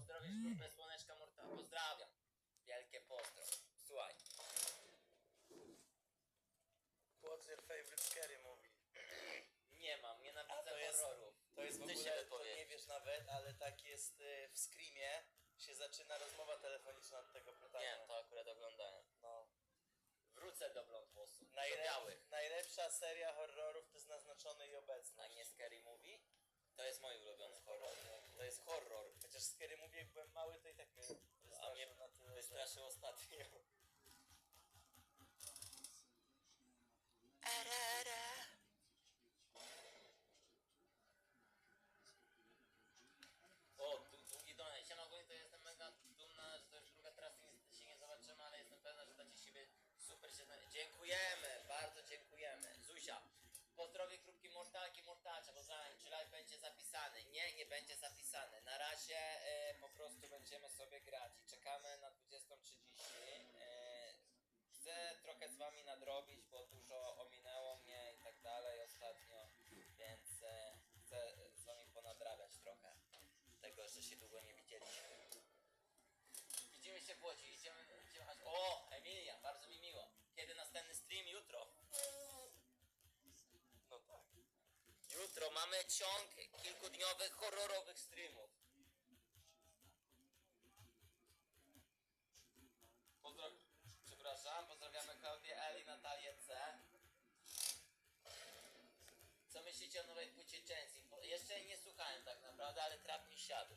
pozdrowisz grupę Słoneczka Morta. Pozdrawiam. Wielkie pozdro. Słuchaj. What's your favorite scary movie? Nie mam, A nienawidzę to jest- horrorów. To jest w Ty się ogóle, to wypowiedz. nie wiesz nawet, ale tak jest y, w Screamie się zaczyna rozmowa telefoniczna od tego pytania. Nie, to akurat oglądałem. No. Wrócę do blond włosów. Do Najlep, białych. najlepsza seria horrorów to jest naznaczony i obecny. A nie Scary Movie? Scary Movie jak byłem mały, to i tak mnie A mnie wystraszył na tyle. że- wystraszył ostatnio. O, dłu- długi donek. Siema ogólnie to jestem mega dumna, że to już druga teraz niestety się nie zobaczymy, ale jestem pewna, że dacie siebie super się znaleźć. Dziękujemy, bardzo dziękujemy. Zuzia, pozdrowie grupki Mortalki Mortalcia, pozdrawiam, czy live będzie zapisany? Nie, nie będzie zapisany. Razie e, po prostu będziemy sobie grać i czekamy na 20.30. E, chcę trochę z wami nadrobić, bo dużo ominęło mnie i tak dalej ostatnio, więc e, chcę z wami ponadrabiać trochę tego, że się długo nie widzieliśmy. Widzimy się w Łodzi, idziemy, idziemy. O, Emilia, bardzo mi miło. Kiedy następny stream? Jutro. No tak. Jutro mamy ciąg kilkudniowych, horrorowych streamów. Co myślicie o nowej płycie Jensi? Bo Jeszcze nie słuchałem tak naprawdę, ale trap mi siadł.